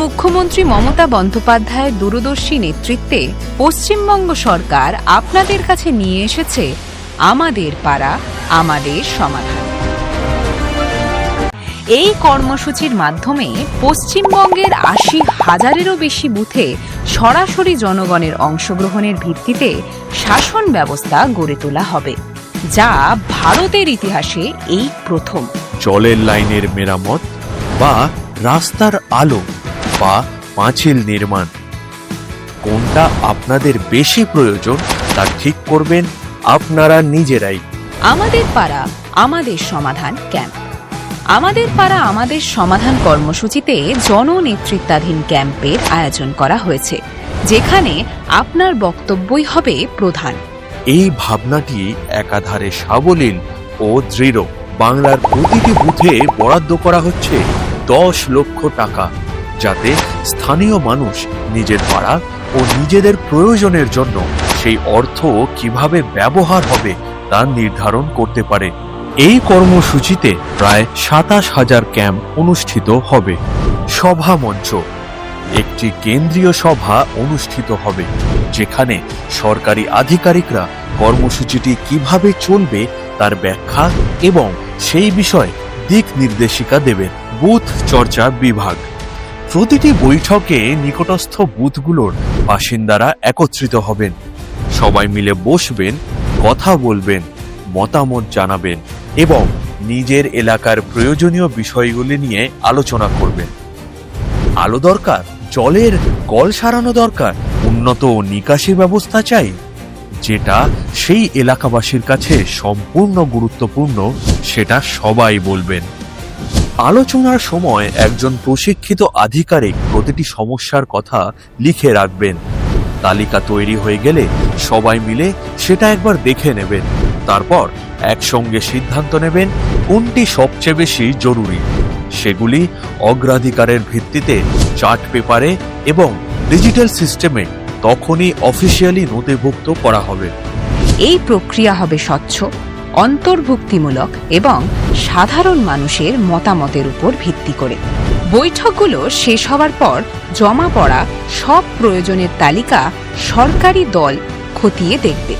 মুখ্যমন্ত্রী মমতা বন্দ্যোপাধ্যায়ের দূরদর্শী নেতৃত্বে পশ্চিমবঙ্গ সরকার আপনাদের কাছে নিয়ে এসেছে আমাদের পাড়া, আমাদের সমাধান। এই কর্মসূচির মাধ্যমে পশ্চিমবঙ্গের আশি হাজারেরও বেশি বুথে সরাসরি জনগণের অংশগ্রহণের ভিত্তিতে শাসন ব্যবস্থা গড়ে তোলা হবে, যা ভারতের ইতিহাসে এই প্রথম। জলের লাইনের মেরামত বা রাস্তার আলো বা পাঁচিল নির্মাণ। কোনটা আপনাদের বেশি প্রয়োজন তা ঠিক করবেন আপনারা নিজেরাই। আমাদের পাড়া আমাদের সমাধান ক্যাম্প। আমাদের পাড়া আমাদের সমাধান কর্মসূচিতে জননেতৃত্বাধীন ক্যাম্পের আয়োজন করা হয়েছে যেখানে আপনার বক্তব্যই হবে প্রধান। এই ভাবনাটি একাধারে সাবলীল ও দৃঢ়। বাংলার প্রতিটি বুথে বরাদ্দ করা হচ্ছে দশ লক্ষ টাকা। যাতে স্থানীয় মানুষ নিজের পাড়া ও নিজেদের প্রয়োজনের জন্য সেই অর্থ কীভাবে ব্যবহার হবে তা নির্ধারণ করতে পারে। এই কর্মসূচিতে প্রায় সাতাশ হাজার ক্যাম্প অনুষ্ঠিত হবে। সভা মঞ্চ। একটি কেন্দ্রীয় সভা অনুষ্ঠিত হবে, যেখানে সরকারি আধিকারিকরা কর্মসূচিটি কীভাবে চলবে তার ব্যাখ্যা এবং সেই বিষয়ে দিক নির্দেশিকা দেবেন। বুথ চর্চা বিভাগ। প্রতিটি বৈঠকে নিকটস্থ বুথগুলোর বাসিন্দারা একত্রিত হবেন। সবাই মিলে বসবেন, কথা বলবেন, মতামত জানাবেন এবং নিজের এলাকার প্রয়োজনীয় বিষয়গুলি নিয়ে আলোচনা করবেন। আলো দরকার, জলের কল সারানো দরকার, উন্নত নিকাশি ব্যবস্থা চাই, যেটা সেই এলাকাবাসীর কাছে সম্পূর্ণ গুরুত্বপূর্ণ, সেটা সবাই বলবেন। আলোচনার সময় একজন প্রশিক্ষিত আধিকারিক প্রতিটি সমস্যার কথা লিখে রাখবেন। তালিকা তৈরি হয়ে গেলে সবাই মিলে সেটা একবার দেখে নেবেন। তারপর একসঙ্গে সিদ্ধান্ত নেবেন কোনটি সবচেয়ে বেশি জরুরি। সেগুলি অগ্রাধিকারের ভিত্তিতে চার্ট পেপারে এবং ডিজিটাল সিস্টেমে তখনই অফিসিয়ালি নথিভুক্ত করা হবে। এই প্রক্রিয়া হবে স্বচ্ছ। অন্তর্ভুক্তিমূলক এবং সাধারণ মানুষের মতামতের উপর ভিত্তি করে। বৈঠকগুলো শেষ হওয়ার পর জমা পড়া সব প্রয়োজনের তালিকা সরকারি দল খতিয়ে দেখবে।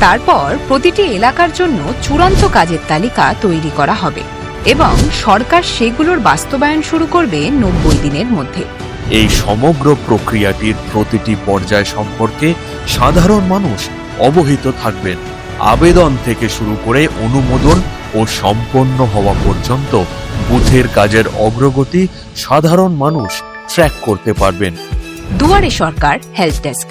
তারপর প্রতিটি এলাকার জন্য চূড়ান্ত কাজের তালিকা তৈরি করা হবে এবং সরকার সেগুলোর বাস্তবায়ন শুরু করবে নব্বই দিনের মধ্যে। এই সমগ্র প্রক্রিয়াটির প্রতিটি পর্যায় সম্পর্কে সাধারণ মানুষ অবহিত থাকবেন। আবেদন থেকে শুরু করে অনুমোদন ও সম্পন্ন হওয়া পর্যন্ত বুথের কাজের অগ্রগতি সাধারণ মানুষ ট্র্যাক করতে পারবেন। দুয়ারে সরকার হেল্প ডেস্ক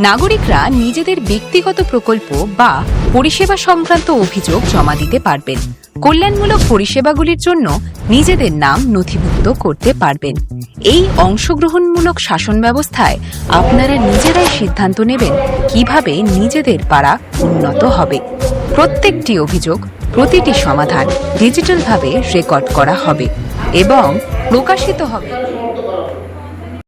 নাগরিকরা নিজেদের ব্যক্তিগত প্রকল্প বা পরিষেবা সংক্রান্ত অভিযোগ জমা দিতে পারবেন। কল্যাণমূলক পরিষেবাগুলির জন্য নিজেদের নাম নথিভুক্ত করতে পারবেন। এই অংশগ্রহণমূলক শাসন ব্যবস্থায় আপনারা নিজেরাই সিদ্ধান্ত নেবেন কীভাবে নিজেদের পাড়া উন্নত হবে। প্রত্যেকটি অভিযোগ, প্রতিটি সমাধান ডিজিটালভাবে রেকর্ড করা হবে এবং প্রকাশিত হবে।